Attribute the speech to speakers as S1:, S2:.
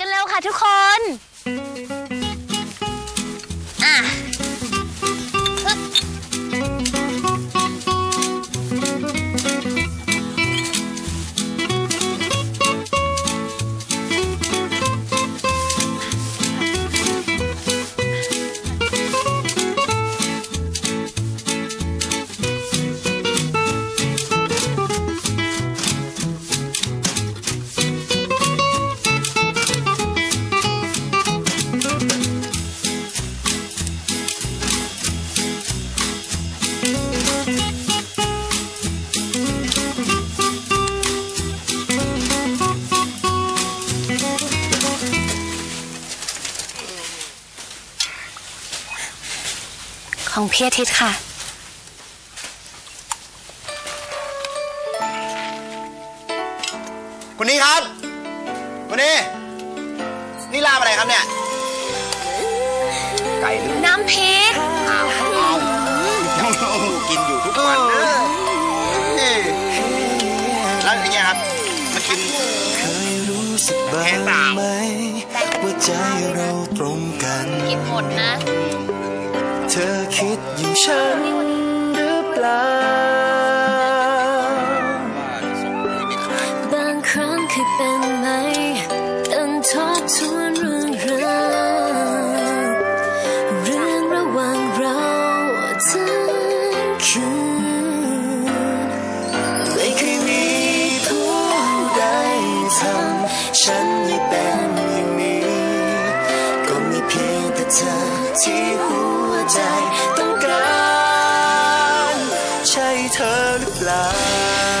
S1: กันแล้วค่ะทุกคน ของพี่อาทิตย์ค่ะ
S2: คุณนี่ครับ คุณนี่ นี่ลาบอะไรครับเนี่ย
S3: ไก่ห
S1: รือน้ำพริก
S3: กินอยู่ทุ
S2: กวันนะนี่แล้วอย่างเงี้ยครับมากิน
S4: เคยรู้สึกบ้างไหมว่าใจเราตรงกัน กินหม
S1: ดนะ
S4: เธอคิดอย่างฉันหรือเปล่า
S1: บางครั้งเคยเป็นไหมตั้งทบทวนเรื่องราวเรื่องระหว่างเราทั้งคืน
S4: ไม่เคยมีผู้ใดทำฉันให้เป็นอย่างนี้ ก็มีเพียงแต่เธอที่หัว ใจต้องการ ใช่เธอหรือเปล่า